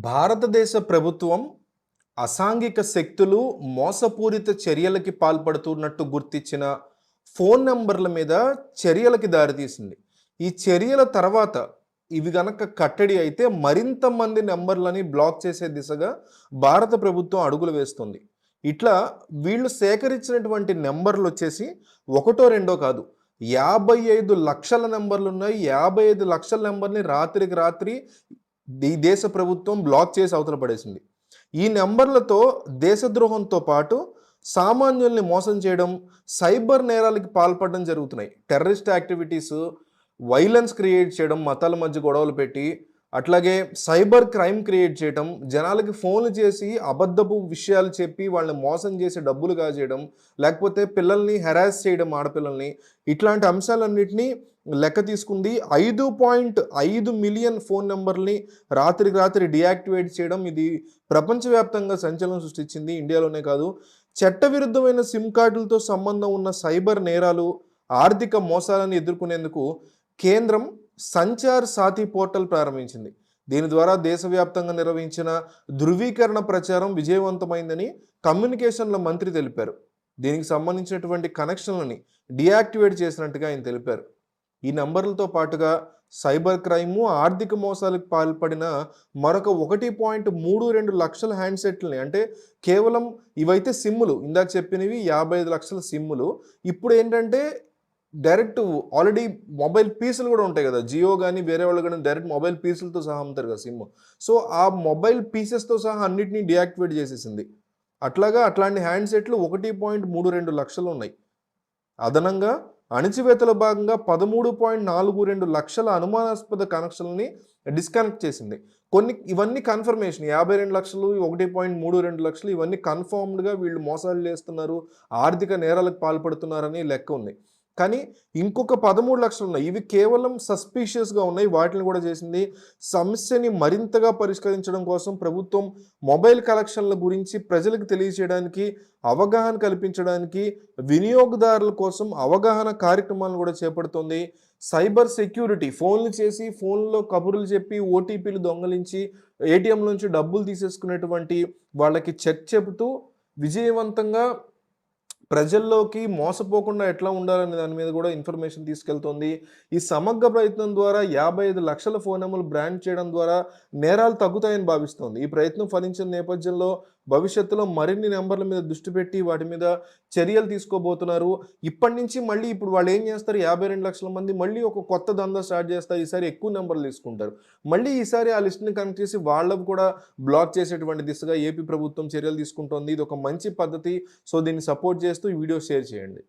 భారతదేశ ప్రభుత్వం అసాంఘిక శక్తులు మోసపూరిత చర్యలకి పాల్పడుతున్నట్టు గుర్తించిన ఫోన్ నంబర్ల మీద చర్యలకి దారితీసింది. ఈ చర్యల తర్వాత ఇవి గనక కట్టడి అయితే మరింత మంది నెంబర్లని బ్లాక్ చేసే దిశగా భారత ప్రభుత్వం అడుగులు వేస్తుంది. ఇట్లా వీళ్ళు సేకరించినటువంటి నెంబర్లు వచ్చేసి ఒకటో రెండో కాదు యాభై ఐదు లక్షల నెంబర్లు ఉన్నాయి. యాభై ఐదు లక్షల నెంబర్ని రాత్రికి రాత్రి ఈ దేశ ప్రభుత్వం బ్లాక్ చేసి అవతల పడేసింది. ఈ నెంబర్లతో దేశద్రోహంతో పాటు సామాన్యుల్ని మోసం చేయడం సైబర్ నేరాలకి పాల్పడడం జరుగుతున్నాయి. టెర్రరిస్ట్ యాక్టివిటీస్ వైలెన్స్ క్రియేట్ చేయడం మతాల మధ్య గొడవలు పెట్టి అట్లాగే సైబర్ క్రైమ్ క్రియేట్ చేయడం జనాలకి ఫోన్లు చేసి అబద్ధపు విషయాలు చెప్పి వాళ్ళని మోసం చేసి డబ్బులు కాజేయడం లేకపోతే పిల్లల్ని హెరాస్ చేయడం ఆడపిల్లల్ని ఇట్లాంటి అంశాలన్నింటినీ లెక్క తీసుకుంది ఐదు పాయింట్ ఐదు మిలియన్ ఫోన్ నెంబర్ని రాత్రికి రాత్రి డియాక్టివేట్ చేయడం ఇది ప్రపంచవ్యాప్తంగా సంచలనం సృష్టించింది. ఇండియాలోనే కాదు చట్టవిరుద్ధమైన సిమ్ కార్డులతో సంబంధం ఉన్న సైబర్ నేరాలు ఆర్థిక మోసాలను ఎదుర్కొనేందుకు కేంద్రం సంచార్ సాతి పోర్టల్ ప్రారంభించింది. దీని ద్వారా దేశవ్యాప్తంగా నిర్వహించిన ధృవీకరణ ప్రచారం విజయవంతమైందని కమ్యూనికేషన్ల మంత్రి తెలిపారు. దీనికి సంబంధించినటువంటి కనెక్షన్లని డియాక్టివేట్ చేసినట్టుగా ఆయన తెలిపారు. ఈ నంబర్లతో పాటుగా సైబర్ క్రైము ఆర్థిక మోసాలకు పాల్పడిన మరొక ఒకటి పాయింట్ మూడు రెండు లక్షల హ్యాండ్సెట్లని అంటే కేవలం ఇవైతే సిమ్ములు. ఇందాక చెప్పినవి యాభై ఐదు లక్షల సిమ్ములు. ఇప్పుడు ఏంటంటే డైరెక్ట్ ఆల్రెడీ మొబైల్ పీసులు కూడా ఉంటాయి కదా. జియో కానీ వేరే వాళ్ళు కానీ డైరెక్ట్ మొబైల్ పీసులతో సహా అమ్ముతారు కదా సిమ్. సో ఆ మొబైల్ పీసెస్తో సహా అన్నిటినీ డియాక్టివేట్ చేసేసింది. అట్లాగా అట్లాంటి హ్యాండ్సెట్లు ఒకటి పాయింట్ మూడు రెండు లక్షలు ఉన్నాయి. అదనంగా అణిచివేతలో భాగంగా పదమూడు పాయింట్ నాలుగు రెండు లక్షల అనుమానాస్పద కనెక్షన్ని డిస్కనెక్ట్ చేసింది. కొన్ని ఇవన్నీ కన్ఫర్మేషన్. యాభై రెండు లక్షలు ఒకటి పాయింట్ మూడు రెండు లక్షలు ఇవన్నీ కన్ఫర్మ్డ్గా వీళ్ళు మోసాలు చేస్తున్నారు. ఆర్థిక నేరాలకు పాల్పడుతున్నారని లెక్క ఉంది. కానీ ఇంకొక పదమూడు లక్షలు ఉన్నాయి. ఇవి కేవలం సస్పీషియస్గా ఉన్నాయి. వాటిని కూడా చేసింది. సమస్యని మరింతగా పరిష్కరించడం కోసం ప్రభుత్వం మొబైల్ కలెక్షన్ల గురించి ప్రజలకు తెలియజేయడానికి అవగాహన కల్పించడానికి వినియోగదారుల కోసం అవగాహన కార్యక్రమాలను కూడా చేపడుతోంది. సైబర్ సెక్యూరిటీ ఫోన్లు చేసి ఫోన్లో కబుర్లు చెప్పి ఓటీపీలు దొంగలించి ఏటీఎం నుంచి డబ్బులు తీసేసుకునేటువంటి వాళ్ళకి చెక్ చెబుతూ విజయవంతంగా ప్రజల్లోకి మోసపోకుండా ఎట్లా ఉండాలనే దాని మీద కూడా ఇన్ఫర్మేషన్ తీసుకెళ్తోంది. ఈ సమగ్ర ప్రయత్నం ద్వారా యాభై ఐదు లక్షల ఫోన్ నెంబర్లు బ్రాండ్ చేయడం ద్వారా నేరాలు తగ్గుతాయని భావిస్తోంది. ఈ ప్రయత్నం ఫలించిన నేపథ్యంలో భవిష్యత్తులో మరిన్ని నెంబర్ల మీద దృష్టి పెట్టి వాటి మీద చర్యలు తీసుకోబోతున్నారు. ఇప్పటి నుంచి మళ్ళీ ఇప్పుడు వాళ్ళు ఏం చేస్తారు? యాభై రెండు లక్షల మంది మళ్ళీ ఒక కొత్త దందా స్టార్ట్ చేస్తారు. ఈసారి ఎక్కువ నెంబర్లు తీసుకుంటారు. మళ్ళీ ఈసారి ఆ లిస్ట్ని కనెక్ట్ చేసి వాళ్ళకు కూడా బ్లాక్ చేసేటువంటి దిశగా ఏపీ ప్రభుత్వం చర్యలు తీసుకుంటోంది. ఇది ఒక మంచి పద్ధతి. సో దీన్ని సపోర్ట్ చేస్తూ వీడియో షేర్ చేయండి.